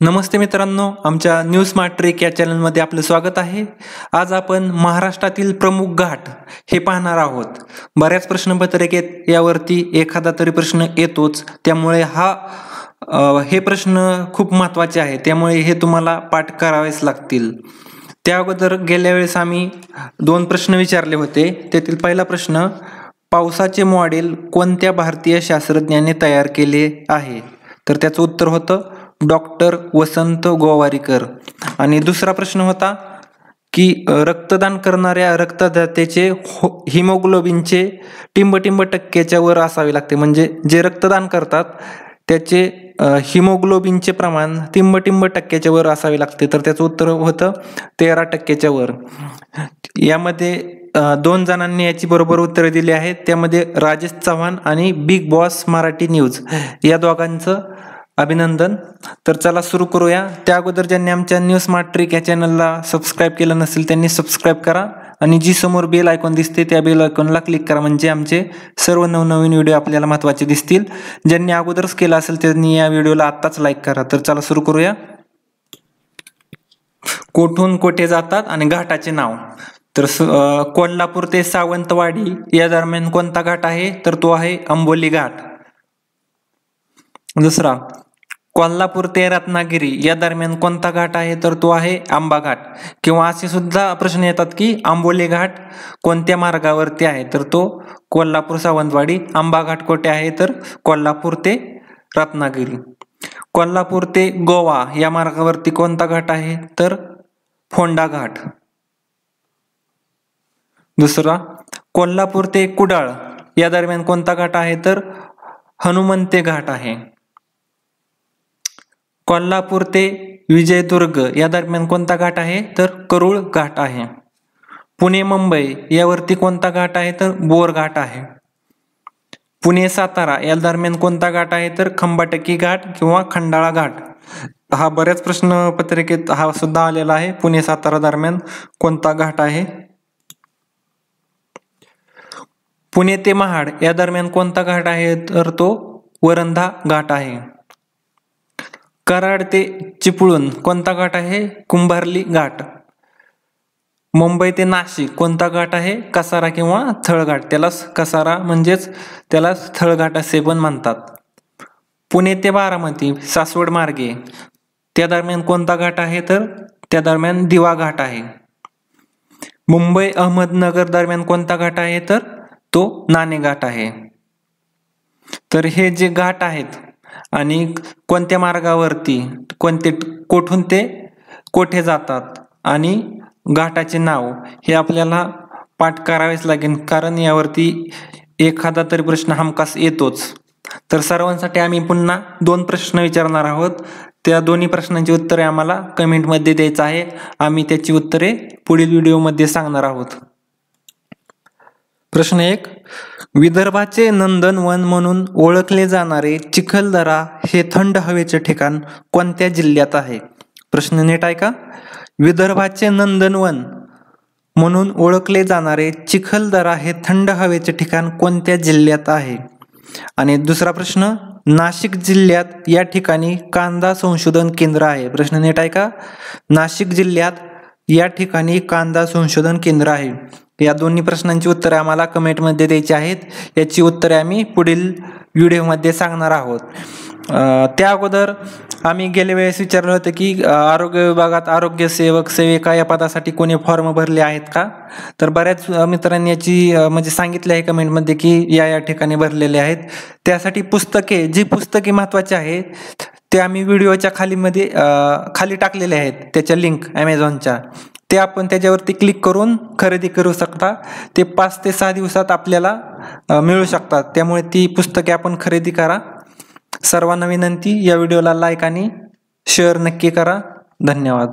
नमस्ते मित्रांनो आमच्या news smart trek या चॅनलमध्ये आपलं स्वागत आहे. आज आपण महाराष्ट्रातील प्रमुख घाट हे पाहणार आहोत. बऱ्याच प्रश्नपत्रिकेत यावरती एखादा तरी प्रश्न येतोच. त्यामुळे हा हे प्रश्न खूप महत्त्वाचे आहे. त्यामुळे हे तुम्हाला पाठ करावेच लागतील. त्या अगोदर गेल्या वेळेस आम्ही दोन प्रश्न विचारले होते. त्यातील पहिला प्रश्न पावसाचे मॉडेल कोणत्या भारतीय शास्त्रज्ञाने तयार केले आहे? तर त्याचं उत्तर होतं डॉक्टर वसंत गोवारीकर. आणि दुसरा प्रश्न होता की रक्तदान करणाऱ्या रक्तदात्याचे हो हिमोग्लोबिनचे टिंबटिंब टक्क्याच्या वर असावे लागते. म्हणजे जे रक्तदान करतात त्याचे हिमोग्लोबिनचे प्रमाण टिंबटिंब टक्क्याच्या वर असावे लागते. तर त्याचं उत्तर होतं तेरा टक्क्याच्या वर. यामध्ये दोन जणांनी याची बरोबर उत्तरं दिली आहेत. त्यामध्ये राजेश चव्हाण आणि बिग बॉस मराठी न्यूज. या दोघांचं अभिनंदन. तर चला सुरू करूया. त्या अगोदर ज्यांनी आमच्या न्यूज स्मार्ट ट्रिक या चॅनलला सबस्क्राईब केलं नसेल त्यांनी सबस्क्राईब करा. आणि जी समोर बेल आयकॉन दिसते त्या बेल आयकॉनला क्लिक करा. म्हणजे आमचे सर्व नवनवीन व्हिडिओ आपल्याला महत्त्वाचे दिसतील. ज्यांनी अगोदरच केलं असेल त्यांनी या व्हिडिओला आत्ताच लाईक करा. तर चला सुरू करूया. कोठून कोठे जातात आणि घाटाचे नाव. तर कोल्हापूर ते सावंतवाडी या दरम्यान कोणता घाट आहे? तर तो आहे अंबोली घाट. दुसरा कोल्हापूर ते रत्नागिरी या दरम्यान कोणता घाट आहे तर तो आहे आंबा घाट. किंवा असे सुद्धा प्रश्न येतात की आंबोली घाट कोणत्या मार्गावरती आहे तर तो कोल्हापूर सावंतवाडी आंबा घाट कोठे आहे तर कोल्हापूर ते रत्नागिरी. कोल्हापूर ते गोवा या मार्गावरती कोणता घाट आहे तर फोंडा घाट. दुसरा कोल्हापूर ते कुडाळ या दरम्यान कोणता घाट आहे तर हनुमंते घाट आहे. कोल्हापूर ते विजयदुर्ग या दरम्यान कोणता घाट आहे? तर करूळ घाट आहे. पुणे मुंबई यावरती कोणता घाट आहे? तर बोर घाट आहे. पुणे सातारा या दरम्यान कोणता घाट आहे? तर खंबाटकी घाट किंवा खंडाळा घाट. हा बऱ्याच प्रश्न पत्रिकेत हा सुद्धा आलेला आहे. पुणे सातारा दरम्यान कोणता घाट आहे? पुणे ते महाड या दरम्यान कोणता घाट आहे? तर तो वरंधा घाट आहे. कराड ते चिपळूण कोणता घाट आहे? कुंभारली घाट. मुंबई ते नाशिक कोणता घाट आहे? कसारा किंवा थळघाट. त्यालाच कसारा म्हणजेच त्याला थळघाट असे पण म्हणतात. पुणे ते बारामती सासवड मार्गे. त्या दरम्यान कोणता घाट आहे तर? त्या दरम्यान दिवा घाट आहे. मुंबई अहमदनगर दरम्यान कोणता घाट आहे तर? तो नाणे घाट आहे. तर हे जे घाट आहेत आणि कोणत्या मार्गावरती कोणते कोठून ते कोठे जातात आणि घाटाचे नाव हे आपल्याला पाठ करावेच लागेल. कारण यावरती एखादा तरी प्रश्न हमखास येतोच. तर सर्वांसाठी आम्ही पुन्हा दोन प्रश्न विचारणार आहोत. त्या दोन्ही प्रश्नांची उत्तरे आम्हाला कमेंटमध्ये द्यायचं आहे. आम्ही त्याची उत्तरे पुढील व्हिडिओमध्ये सांगणार आहोत. प्रश्न एक विदर्भाचे नंदनवन म्हणून ओळखले जाणारे चिखलदरा हे थंड हवेचे ठिकाण कोणत्या जिल्ह्यात आहे? प्रश्न नीट आहे का विदर्भाचे नंदनवन म्हणून ओळखले जाणारे चिखलदरा हे थंड हवेचे ठिकाण कोणत्या जिल्ह्यात आहे? आणि दुसरा प्रश्न नाशिक जिल्ह्यात या ठिकाणी कांदा संशोधन केंद्र आहे. प्रश्न नीट आहे का नाशिक जिल्ह्यात या ठिकाणी कांदा संशोधन केंद्र आहे. या दोन्ही प्रश्नांची उत्तरे आम्हाला कमेंटमध्ये द्यायची आहेत. याची उत्तरे आम्ही पुढील व्हिडिओमध्ये सांगणार आहोत. त्या अगोदर आम्ही गेल्या वेळेस विचारलं होतं की आरोग्य विभागात आरोग्य सेवक सेविका या पदासाठी कोणी फॉर्म भरले आहेत का? तर बऱ्याच मित्रांनी याची म्हणजे सांगितले आहे कमेंटमध्ये की या या ठिकाणी भरलेले आहेत. त्यासाठी पुस्तके जी पुस्तके महत्त्वाची आहेत ते आम्ही व्हिडिओच्या खालीमध्ये खाली टाकलेले आहेत त्याच्या लिंक ॲमेझॉनच्या ते आपण त्याच्यावरती क्लिक करून खरेदी करू शकता. ते पाच ते सहा दिवसात आपल्याला मिळू शकतात. त्यामुळे ती पुस्तके आपण खरेदी करा. सर्वांना विनंती या व्हिडिओला लाईक आणि शेअर नक्की करा. धन्यवाद.